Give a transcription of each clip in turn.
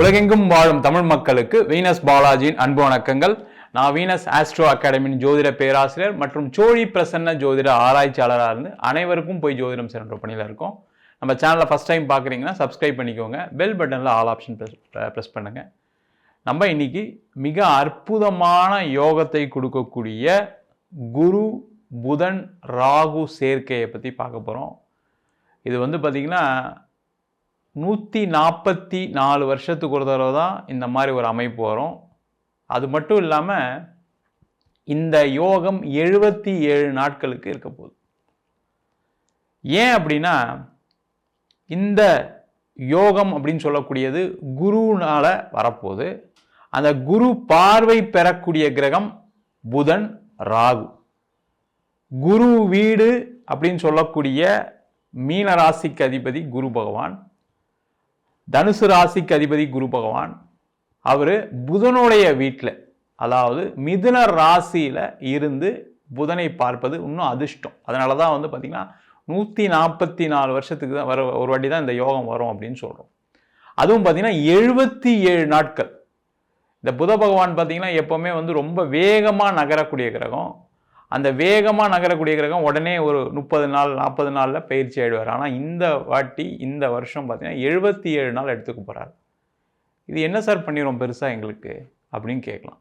உலகெங்கும் வாழும் தமிழ் மக்களுக்கு வீனஸ் பாலாஜியின் அன்பு வணக்கங்கள். நான் வீனஸ் ஆஸ்ட்ரோ அகாடமியின் ஜோதிட பேராசிரியர் மற்றும் சோழி பிரசன்ன ஜோதிட ஆராய்ச்சியாளராக இருந்து அனைவருக்கும் போய் ஜோதிடம் சென்ற பணியில் இருக்கோம். நம்ம சேனலை ஃபஸ்ட் டைம் பார்க்குறீங்கன்னா சப்ஸ்கிரைப் பண்ணிக்கோங்க. பெல் பட்டனில் ஆல் ஆப்ஷன் ப்ரெஸ் ப்ரெஸ் பண்ணுங்கள் நம்ம இன்னைக்கு மிக அற்புதமான யோகத்தை கொடுக்கக்கூடிய குரு புதன் ராகு சேர்க்கையை பற்றி பார்க்க போகிறோம் இது வந்து பார்த்திங்கன்னா நூற்றி நாற்பத்தி நாலு வருஷத்துக்கு ஒரு தடவை தான் இந்த மாதிரி ஒரு அமைப்பு வரும். அது மட்டும் இல்லாமல் இந்த யோகம் எழுபத்தி ஏழு நாட்களுக்கு இருக்க போகுது. ஏன் அப்படின்னா இந்த யோகம் அப்படின்னு சொல்லக்கூடியது குருனால் வரப்போகுது. அந்த குரு பார்வை பெறக்கூடிய கிரகம் புதன் ராகு. குரு வீடு அப்படின்னு சொல்லக்கூடிய மீனராசிக்கு அதிபதி குரு பகவான். தனுசு ராசிக்கு அதிபதி குரு பகவான். அவர் புதனுடைய வீட்டில் அதாவது மிதுன ராசியில் இருந்து புதனை பார்ப்பது இன்னும் அதிர்ஷ்டம். அதனால தான் வந்து பார்த்திங்கன்னா நூற்றி நாற்பத்தி நாலு வருஷத்துக்கு தான் வர ஒரு வாட்டி தான் இந்த யோகம் வரும் அப்படின்னு சொல்கிறோம் அதுவும் பார்த்திங்கன்னா எழுபத்தி ஏழு நாட்கள். இந்த புத பகவான் பார்த்திங்கன்னா எப்போவுமே வந்து ரொம்ப வேகமாக நகரக்கூடிய கிரகம். அந்த வேகமாக நகரக்கூடிய கிரகம் உடனே ஒரு முப்பது நாள் நாற்பது நாளில் பயிற்சி ஆகிடுவார் ஆனால் இந்த வாட்டி இந்த வருஷம் பார்த்திங்கன்னா எழுபத்தி ஏழு நாள் எடுத்துக்க போகிறார் இது என்ன சார் பண்ணிடுவோம் பெருசாக எங்களுக்கு? அப்படின்னு கேட்கலாம்.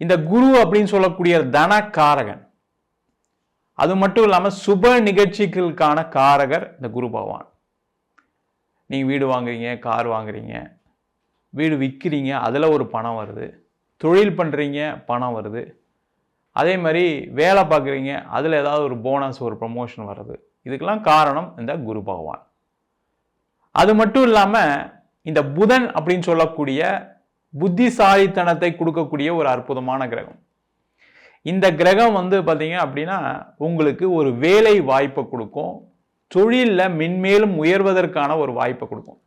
இந்த குரு அப்படின்னு சொல்லக்கூடிய தனக்காரகன் அது மட்டும் இல்லாமல் சுப நிகழ்ச்சிகளுக்கான காரகர் இந்த குரு பகவான். நீங்கள் வீடு வாங்குறீங்க கார் வாங்குறீங்க வீடு விற்கிறீங்க அதில் ஒரு பணம் வருது. தொழில் பண்ணுறீங்க பணம் வருது. அதே மாதிரி வேலை பார்க்குறீங்க அதில் ஏதாவது ஒரு போனஸ் ஒரு ப்ரமோஷன் வர்றது. இதுக்கெல்லாம் காரணம் இந்த குரு பகவான். அது மட்டும் இல்லாமல் இந்த புதன் அப்படின்னு சொல்லக்கூடிய புத்திசாலித்தனத்தை கொடுக்கக்கூடிய ஒரு அற்புதமான கிரகம். இந்த கிரகம் வந்து பார்த்தீங்க அப்படின்னா உங்களுக்கு ஒரு வேலை வாய்ப்பை கொடுக்கும். தொழிலில் மென்மேலும் உயர்வதற்கான ஒரு வாய்ப்பை கொடுக்கும்.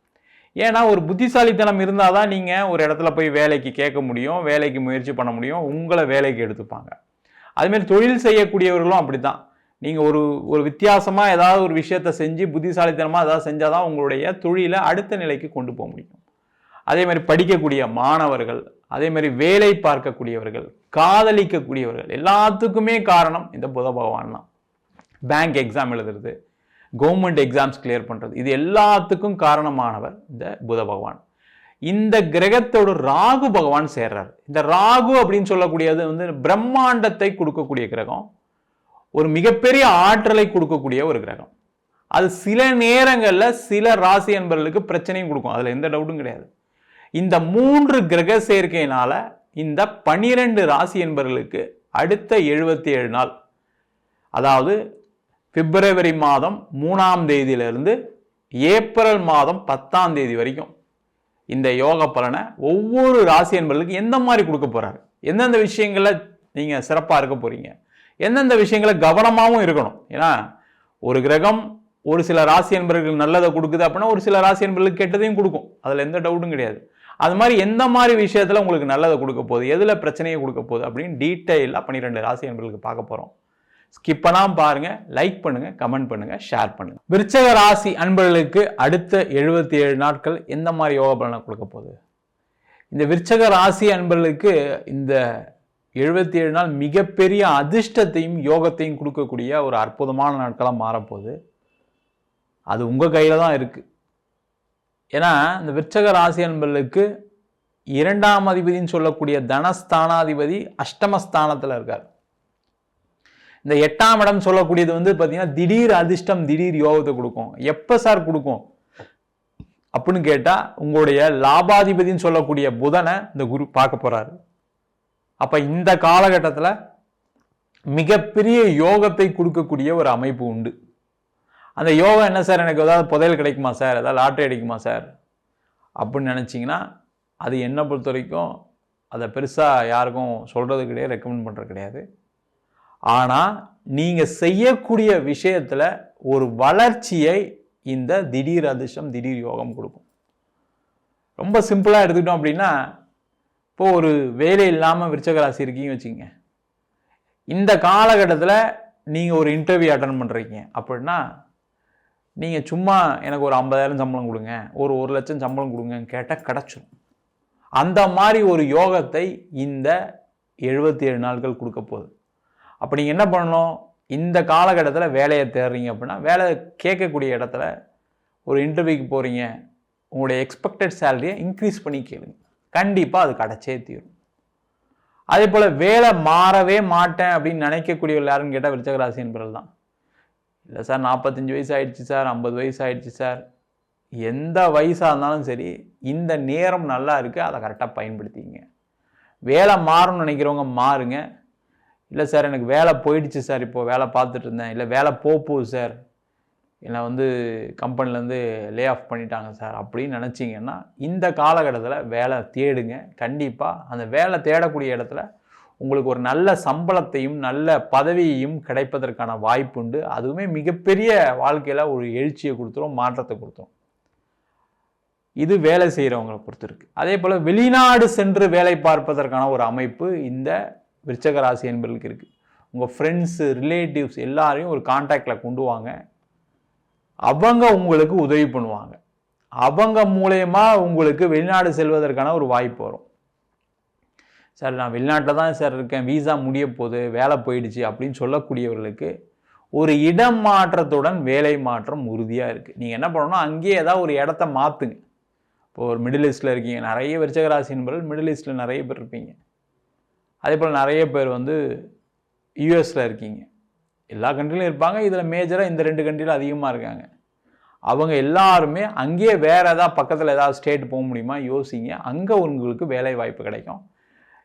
ஏன்னா ஒரு புத்திசாலித்தனம் இருந்தால் தான் நீங்கள் ஒரு இடத்துல போய் வேலைக்கு கேட்க முடியும் வேலைக்கு முயற்சி பண்ண முடியும் உங்களை வேலைக்கு எடுத்துப்பாங்க. அதுமாரி தொழில் செய்யக்கூடியவர்களும் அப்படி தான் நீங்கள் ஒரு ஒரு வித்தியாசமாக ஏதாவது ஒரு விஷயத்த செஞ்சு புத்திசாலித்தனமாக ஏதாவது செஞ்சால் தான் உங்களுடைய தொழிலை அடுத்த நிலைக்கு கொண்டு போக முடியும். அதே மாதிரி படிக்கக்கூடிய மாணவர்கள் அதே மாதிரி வேலை பார்க்கக்கூடியவர்கள் காதலிக்கக்கூடியவர்கள் எல்லாத்துக்குமே காரணம் இந்த புத பகவான் தான். பேங்க் எக்ஸாம் எழுதுறது கவர்மெண்ட் எக்ஸாம்ஸ் கிளியர் பண்ணுறது இது எல்லாத்துக்கும் காரணமானவர் இந்த புத பகவான். இந்த கிரகத்தோட ராகு பகவான் சேர்றார். இந்த ராகு அப்படின்னு சொல்லக்கூடியது வந்து பிரம்மாண்டத்தை கொடுக்கக்கூடிய கிரகம். ஒரு மிகப்பெரிய ஆற்றலை கொடுக்கக்கூடிய ஒரு கிரகம். அது சில நேரங்களில் சில ராசி என்பவர்களுக்கு பிரச்சனையும் கொடுக்கும். அதில் எந்த டவுட்டும் கிடையாது. இந்த மூன்று கிரக சேர்க்கையினால இந்த பனிரெண்டு ராசி என்பவர்களுக்கு அடுத்த எழுபத்தி ஏழு நாள் அதாவது பிப்ரவரி மாதம் மூணாம் தேதியிலிருந்து ஏப்ரல் மாதம் பத்தாம் தேதி வரைக்கும் இந்த யோக பலனை ஒவ்வொரு ராசி என்பர்களுக்கு எந்த மாதிரி கொடுக்க போகிறாரு எந்தெந்த விஷயங்களில் நீங்கள் சிறப்பாக இருக்க போகிறீங்க எந்தெந்த விஷயங்களை கவனமாகவும் இருக்கணும். ஏன்னா ஒரு கிரகம் ஒரு சில ராசி என்பர்கள் நல்லதை கொடுக்குது அப்படின்னா ஒரு சில ராசி என்பர்களுக்கு கெட்டதையும் கொடுக்கும். அதில் எந்த டவுட்டும் கிடையாது. அது மாதிரி எந்த மாதிரி விஷயத்தில் உங்களுக்கு நல்லதை கொடுக்க போகுது? எதில் பிரச்சனையை கொடுக்க போகுது? அப்படின்னு டீட்டெயிலாக பன்னிரெண்டு ராசி என்பர்களுக்கு பார்க்க போகிறோம் ஸ்கிப் பண்ணாமல் பாருங்கள் லைக் பண்ணுங்கள் கமெண்ட் பண்ணுங்கள் ஷேர் பண்ணுங்கள் விருச்சக ராசி அன்பர்களுக்கு அடுத்த எழுபத்தி ஏழு நாட்கள் எந்த மாதிரி யோகா பலனை கொடுக்க போகுது? இந்த விருச்சக ராசி அன்பர்களுக்கு இந்த எழுபத்தி ஏழு நாள் மிகப்பெரிய அதிர்ஷ்டத்தையும் யோகத்தையும் கொடுக்கக்கூடிய ஒரு அற்புதமான நாட்களாக மாறப்போகுது. அது உங்கள் கையில் தான் இருக்குது ஏன்னா இந்த விருச்சக ராசி அன்பர்களுக்கு இரண்டாம் அதிபதினு சொல்லக்கூடிய தனஸ்தானாதிபதி அஷ்டமஸ்தானத்தில் இருக்கார். இந்த எட்டாம் இடம் சொல்லக்கூடியது வந்து பார்த்தீங்கன்னா திடீர் அதிர்ஷ்டம் திடீர் யோகத்தை கொடுக்கும். எப்போ சார் கொடுக்கும்? அப்படின்னு கேட்டால் உங்களுடைய லாபாதிபதினு சொல்லக்கூடிய புதனை இந்த குரு பார்க்க போகிறாரு அப்போ இந்த காலகட்டத்தில் மிகப்பெரிய யோகத்தை கொடுக்கக்கூடிய ஒரு அமைப்பு உண்டு. அந்த யோகம் என்ன சார்? எனக்கு ஏதாவது புதையல் கிடைக்குமா சார்? ஏதாவது லாட்ரி அடிக்குமா சார்? அப்படின்னு நினச்சிங்கன்னா அது என்னை பொறுத்த வரைக்கும் அதை பெருசாக யாருக்கும் சொல்கிறது கிடையாது ரெக்கமெண்ட் பண்ணுறது கிடையாது. ஆனால் நீங்கள் செய்யக்கூடிய விஷயத்தில் ஒரு வளர்ச்சியை இந்த திடீர் அதிர்ஷ்டம் திடீர் யோகம் கொடுக்கும். ரொம்ப சிம்பிளாக எடுத்துக்கிட்டோம் அப்படின்னா இப்போது ஒரு வேலை இல்லாமல் விருச்சக ராசி இருக்கீங்க வச்சுக்கங்க. இந்த காலகட்டத்தில் நீங்கள் ஒரு இன்டர்வியூ அட்டன் பண்ணுறீங்க அப்படின்னா நீங்கள் சும்மா எனக்கு ஒரு ஐம்பதாயிரம் சம்பளம் கொடுங்க ஒரு ஒரு லட்சம் சம்பளம் கொடுங்கன்னு கேட்டால் கிடச்சிடும் அந்த மாதிரி ஒரு யோகத்தை இந்த எழுபத்தி ஏழு நாட்கள் கொடுக்க போகுது. அப்போ நீங்கள் என்ன பண்ணணும்? இந்த காலகட்டத்தில் வேலையை தேடுறீங்க அப்படின்னா வேலை கேட்கக்கூடிய இடத்துல ஒரு இன்டர்வியூக்கு போகிறீங்க உங்களுடைய எக்ஸ்பெக்டட் சேலரியை இன்க்ரீஸ் பண்ணி கேளுங்க. கண்டிப்பாக அது கிடச்சே தீரும். அதே போல் வேலை மாறவே மாட்டேன் அப்படின்னு நினைக்கக்கூடிய யாருன்னு கேட்டால் விருச்சகராசி என்பவர்கள் தான். இல்லை சார் நாற்பத்தஞ்சு வயசு ஆயிடுச்சு சார் ஐம்பது வயசு ஆயிடுச்சு சார். எந்த வயசாக இருந்தாலும் சரி இந்த நேரம் நல்லா இருக்குது அதை கரெக்டாக பயன்படுத்திங்க வேலை மாறணும்னு நினைக்கிறவங்க மாறுங்க. இல்லை சார் எனக்கு வேலை போயிடுச்சு சார் இப்போது வேலை பார்த்துட்டு இருந்தேன். இல்லை வேலை போகுது சார். என்னை வந்து கம்பெனிலேருந்து லே ஆஃப் பண்ணிட்டாங்க சார். அப்படின்னு நினச்சிங்கன்னா இந்த காலகட்டத்தில் வேலை தேடுங்க. கண்டிப்பாக அந்த வேலை தேடக்கூடிய இடத்துல உங்களுக்கு ஒரு நல்ல சம்பளத்தையும் நல்ல பதவியையும் கிடைப்பதற்கான வாய்ப்புண்டு அதுவுமே மிகப்பெரிய வாழ்க்கையில் ஒரு எழுச்சியை கொடுத்துரும் மாற்றத்தை கொடுத்துரும். இது வேலை செய்கிறவங்களை பொறுத்திருக்கு அதே போல் வெளிநாடு சென்று வேலை பார்ப்பதற்கான ஒரு அமைப்பு இந்த விருச்சக ராசி என்பர்களுக்கு இருக்குது உங்கள் ஃப்ரெண்ட்ஸு ரிலேட்டிவ்ஸ் எல்லாரையும் ஒரு காண்டாக்டில் கொண்டு வாங்க. அவங்க உங்களுக்கு உதவி பண்ணுவாங்க. அவங்க மூலயமா உங்களுக்கு வெளிநாடு செல்வதற்கான ஒரு வாய்ப்பு வரும். சார் நான் வெளிநாட்டில் தான் சார் இருக்கேன். வீசா முடிய போகுது வேலை போயிடுச்சு அப்படின்னு சொல்லக்கூடியவர்களுக்கு ஒரு இடம் மாற்றத்துடன் வேலை மாற்றம் உறுதியாக இருக்குது நீங்கள் என்ன பண்ணணும் அங்கேயே ஏதாவது ஒரு இடத்த மாற்றுங்க இப்போ ஒரு மிடில் ஈஸ்டில் இருக்கீங்க. நிறைய விருச்சகராசி என்பவர்கள் மிடில் ஈஸ்டில் நிறைய பேர் இருப்பீங்க. அதே போல் நிறைய பேர் வந்து யூஎஸில் இருக்கீங்க. எல்லா கண்ட்ரிலையும் இருப்பாங்க. இதில் மேஜராக இந்த ரெண்டு கண்ட்ரியில் அதிகமாக இருக்காங்க. அவங்க எல்லாருமே அங்கேயே வேறு ஏதாவது பக்கத்தில் ஏதாவது ஸ்டேட் போக முடியுமா? யோசிங்க. அங்கே உங்களுக்கு வேலை வாய்ப்பு கிடைக்கும்.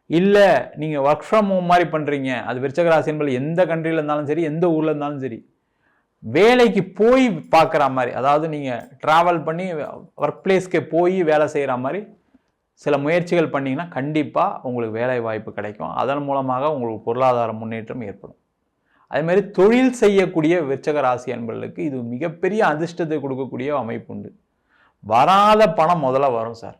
இல்லை நீங்கள் ஒர்க் ஃப்ரம் ஹோம் மாதிரி பண்ணுறீங்க அது விருச்சகராசி என்பது எந்த கண்ட்ரியில் இருந்தாலும் சரி எந்த ஊரில் இருந்தாலும் சரி. வேலைக்கு போய் பார்க்குற மாதிரி அதாவது நீங்கள் ட்ராவல் பண்ணி ஒர்க் பிளேஸ்க்கு போய் வேலை செய்கிற மாதிரி சில முயற்சிகள் பண்ணிங்கன்னா கண்டிப்பாக உங்களுக்கு வேலை வாய்ப்பு கிடைக்கும். அதன் மூலமாக உங்களுக்கு பொருளாதார முன்னேற்றம் ஏற்படும். அதேமாதிரி தொழில் செய்யக்கூடிய விருச்சக ராசி அன்பர்களுக்கு இது மிகப்பெரிய அதிர்ஷ்டத்தை கொடுக்கக்கூடிய அமைப்பு உண்டு. வராத பணம் முதல்ல வரும் சார்.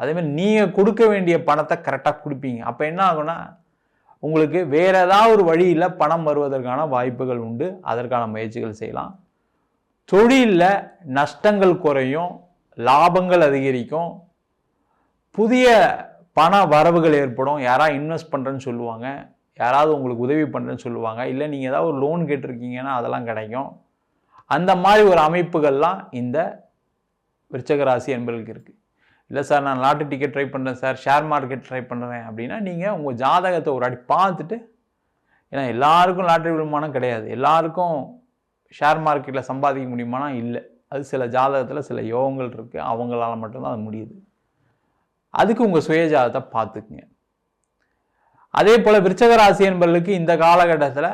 அதேமாதிரி நீங்கள் கொடுக்க வேண்டிய பணத்தை கரெக்டாக கொடுப்பீங்க. அப்போ என்ன ஆகும்னா உங்களுக்கு வேறு ஏதாவது ஒரு வழியில் பணம் வருவதற்கான வாய்ப்புகள் உண்டு. அதற்கான முயற்சிகள் செய்யலாம். தொழிலில் நஷ்டங்கள் குறையும் லாபங்கள் அதிகரிக்கும். புதிய பண வரவுகள் ஏற்படும். யாராவது இன்வெஸ்ட் பண்ணுறேன்னு சொல்லுவாங்க. யாராவது உங்களுக்கு உதவி பண்ணுறேன்னு சொல்லுவாங்க. இல்லை நீங்கள் ஏதாவது ஒரு லோன் கேட்டிருக்கீங்கன்னா அதெல்லாம் கிடைக்கும். அந்த மாதிரி ஒரு அமைப்புகள்லாம் இந்த விருச்சகராசி என்பர்களுக்கு இருக்குது இல்லை சார் நான் லாட்டரி டிக்கெட் ட்ரை பண்ணுறேன் சார் ஷேர் மார்க்கெட் ட்ரை பண்ணுறேன் அப்படின்னா நீங்கள் உங்கள் ஜாதகத்தை ஒரு அடி பார்த்துட்டு ஏன்னா எல்லாருக்கும் லாட்டரி விடுமானம் கிடையாது. எல்லாருக்கும் ஷேர் மார்க்கெட்டில் சம்பாதிக்க முடியுமானா இல்லை. அது சில ஜாதகத்தில் சில யோகங்கள் இருக்குது அவங்களால மட்டும்தான் அது முடியுது. அதுக்கு உங்கள் சுயஜாதத்தை பார்த்துக்குங்க. அதே போல் விருச்சக ராசி என்பவர்களுக்கு இந்த காலகட்டத்தில்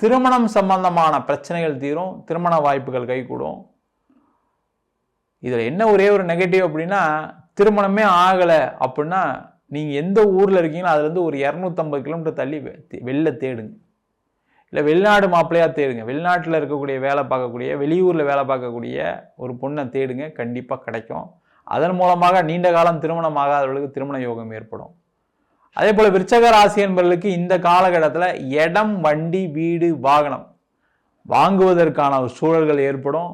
திருமணம் சம்பந்தமான பிரச்சனைகள் தீரும் திருமண வாய்ப்புகள் கைகூடும். இதில் என்ன ஒரே ஒரு நெகட்டிவ் அப்படின்னா திருமணமே ஆகலை அப்படின்னா நீங்கள் எந்த ஊரில் இருக்கீங்களோ அதுலேருந்து ஒரு இரநூத்தம்பது கிலோமீட்டர் தள்ளி வெளில தேடுங்க. இல்லை வெளிநாடு மாப்பிள்ளையாக தேடுங்க. வெளிநாட்டில் இருக்கக்கூடிய வேலை பார்க்கக்கூடிய வெளியூரில் வேலை பார்க்கக்கூடிய ஒரு பொண்ணை தேடுங்க. கண்டிப்பாக கிடைக்கும். அதன் மூலமாக நீண்ட காலம் திருமணம் ஆகாதவர்களுக்கு திருமண யோகம் ஏற்படும். அதே போல் விருச்சக ராசி என்பவர்களுக்கு இந்த காலகட்டத்தில் இடம் வண்டி வீடு வாகனம் வாங்குவதற்கான ஒரு சூழல்கள் ஏற்படும்.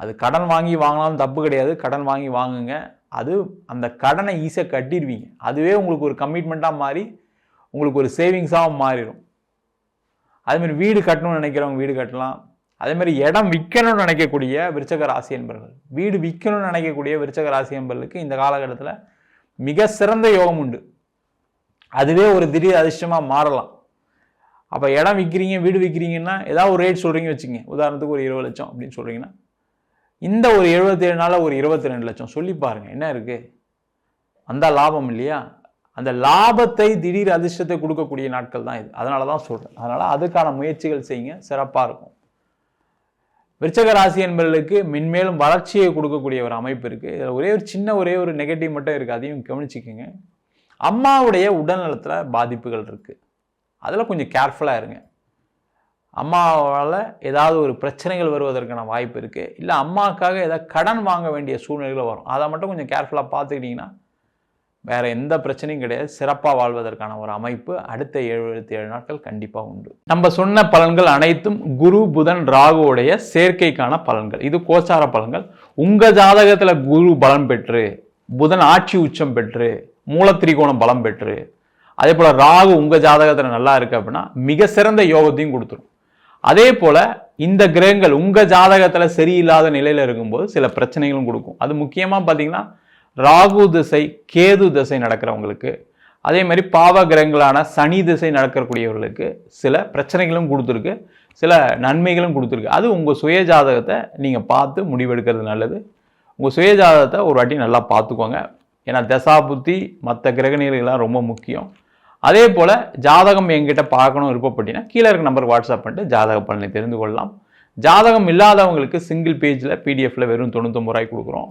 அது கடன் வாங்கி வாங்கினாலும் தப்பு கிடையாது. கடன் வாங்கி வாங்குங்க. அது அந்த கடனை ஈஸியாக கட்டிடுவீங்க. அதுவே உங்களுக்கு ஒரு கமிட்மெண்ட்டாக மாறி உங்களுக்கு ஒரு சேவிங்ஸாகவும் மாறிடும். அதுமாரி வீடு கட்டணும்னு நினைக்கிறவங்க வீடு கட்டலாம். அதேமாதிரி இடம் விற்கணும்னு நினைக்கக்கூடிய விருச்சக ராசி என்பர்கள். வீடு விற்கணும்னு நினைக்கக்கூடிய விருச்சக ராசி என்பர்களுக்கு இந்த காலகட்டத்தில் மிக சிறந்த யோகம் உண்டு. அதுவே ஒரு திடீர் அதிர்ஷ்டமாக மாறலாம். அப்போ இடம் விற்கிறீங்க வீடு விற்கிறீங்கன்னா ஏதாவது ஒரு ரேட் சொல்கிறீங்க வச்சுங்க உதாரணத்துக்கு ஒரு இருபது லட்சம் அப்படின்னு சொல்கிறீங்கன்னா இந்த ஒரு எழுபத்தேழு நாளில் ஒரு இருபத்தி ரெண்டு லட்சம் சொல்லி பாருங்கள் என்ன இருக்குது அந்த லாபம் இல்லையா? அந்த லாபத்தை திடீர் அதிர்ஷ்டத்தை கொடுக்கக்கூடிய நாட்கள் தான் இது. அதனால தான் சொல்கிறேன் அதனால் அதுக்கான முயற்சிகள் செய்யுங்க. சிறப்பாக இருக்கும். விருச்சக ராசி என்பவர்களுக்கு மென்மேலும் வளர்ச்சியை கொடுக்கக்கூடிய ஒரு அமைப்பு இருக்குது இதில் ஒரே ஒரு சின்ன ஒரே ஒரு நெகட்டிவ் மட்டும் இருக்குது அதையும் கவனிச்சிக்கோங்க. அம்மாவுடைய உடல்நலத்தில் பாதிப்புகள் இருக்குது அதில் கொஞ்சம் கேர்ஃபுல்லாக இருங்க. அம்மாவால் ஏதாவது ஒரு பிரச்சனைகள் வருவதற்கான வாய்ப்பு இருக்குது இல்லை அம்மாவுக்காக ஏதாவது கடன் வாங்க வேண்டிய சூழ்நிலைகள் வரும். அதை மட்டும் கொஞ்சம் கேர்ஃபுல்லாக பார்த்துக்கிட்டிங்கன்னா வேற எந்த பிரச்சனையும் கிடையாது. சிறப்பாக வாழ்வதற்கான ஒரு அமைப்பு அடுத்த எழுபத்தி ஏழு நாட்கள் கண்டிப்பாக உண்டு. நம்ம சொன்ன பலன்கள் அனைத்தும் குரு புதன் ராகுவுடைய சேர்க்கைக்கான பலன்கள். இது கோச்சார பலன்கள். உங்கள் ஜாதகத்தில் குரு பலம் பெற்று புதன் ஆட்சி உச்சம் பெற்று மூலத்திரிகோணம் பலம் பெற்று அதே போல் ராகு உங்கள் ஜாதகத்தில் நல்லா இருக்குது அப்படின்னா மிக சிறந்த யோகத்தையும் கொடுத்துரும். அதே போல் இந்த கிரகங்கள் உங்கள் ஜாதகத்தில் சரியில்லாத நிலையில் இருக்கும்போது சில பிரச்சனைகளும் கொடுக்கும். அது முக்கியமாக பார்த்தீங்கன்னா ராகு திசை கேது திசை நடக்கிறவங்களுக்கு அதே மாதிரி பாவ கிரகங்களான சனி திசை நடக்கக்கூடியவர்களுக்கு சில பிரச்சனைகளும் கொடுத்துருக்கு சில நன்மைகளும் கொடுத்துருக்கு. அது உங்கள் சுய ஜாதகத்தை நீங்கள் பார்த்து முடிவெடுக்கிறது நல்லது. உங்கள் சுய ஜாதகத்தை ஒரு வாட்டி நல்லா பார்த்துக்கோங்க. ஏன்னா தசா புத்தி மற்ற கிரகநிலைகள்லாம் ரொம்ப முக்கியம். அதே போல் ஜாதகம் எங்கிட்ட பார்க்கணும் விருப்பப்பட்டினா கீழே இருக்க நம்பருக்கு வாட்ஸ்அப் பண்ணிட்டு ஜாதக பலனை தெரிந்து கொள்ளலாம். ஜாதகம் இல்லாதவங்களுக்கு சிங்கிள் பேஜில் பிடிஎஃப்பில் வெறும் தொண்ணூத்தொம்பது ரூபாய் கொடுக்குறோம்.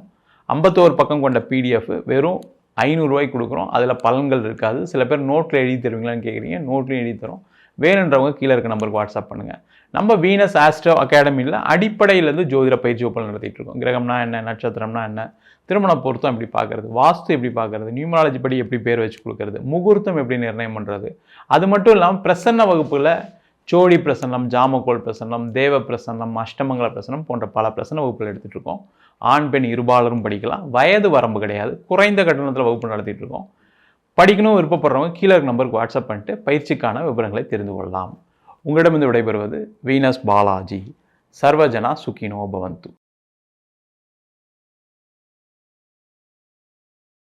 ஐம்பத்தோரு பக்கம் கொண்ட பிடிஎஃப் வெறும் ஐநூறுரூவாய்க்கு கொடுக்குறோம். அதில் பலன்கள் இருக்காது. சில பேர் நோட்டில் எழுதி தருவீங்களான்னு கேட்குறீங்க நோட்லையும் எழுதி தரோம். வேணுன்றவங்க கீழே இருக்க நம்பருக்கு வாட்ஸ்அப் பண்ணுங்கள் நம்ம வீனஸ் ஆஸ்ட்ரோ அகாடமியில் அடிப்படையிலேருந்து ஜோதிட பயிற்சி ஒப்பல் நடத்திட்டு இருக்கோம். கிரகம்னா என்ன நட்சத்திரம்னா என்ன திருமண பொருத்தம் எப்படி பார்க்குறது வாஸ்து எப்படி பார்க்குறது நியூமராலஜி படி எப்படி பேர் வச்சு கொடுக்குறது முகூர்த்தம் எப்படி நிர்ணயம் பண்ணுறது அது மட்டும் இல்லாமல் பிரசன்ன வகுப்பில் சோழி பிரசன்னம் ஜாமக்கோள் பிரசன்னம் தேவ பிரசன்னம் அஷ்டமங்கல பிரசன்னம் போன்ற பல பிரசன வகுப்புகள் எடுத்துகிட்டு இருக்கோம் ஆண் பெண் இருபாலரும் படிக்கலாம். வயது வரம்பு கிடையாது. குறைந்த கட்டணத்தில் வகுப்பு நடத்திட்டு இருக்கோம் படிக்கணும் விருப்பப்படுறவங்க கீழே இருக்க நம்பருக்கு வாட்ஸ்அப் பண்ணிட்டு பயிற்சிக்கான விவரங்களை தெரிந்து கொள்ளலாம். உங்களிடமிருந்து விடைபெறுவது வீனஸ் பாலாஜி. சர்வஜனா சுகினோ பவந்து.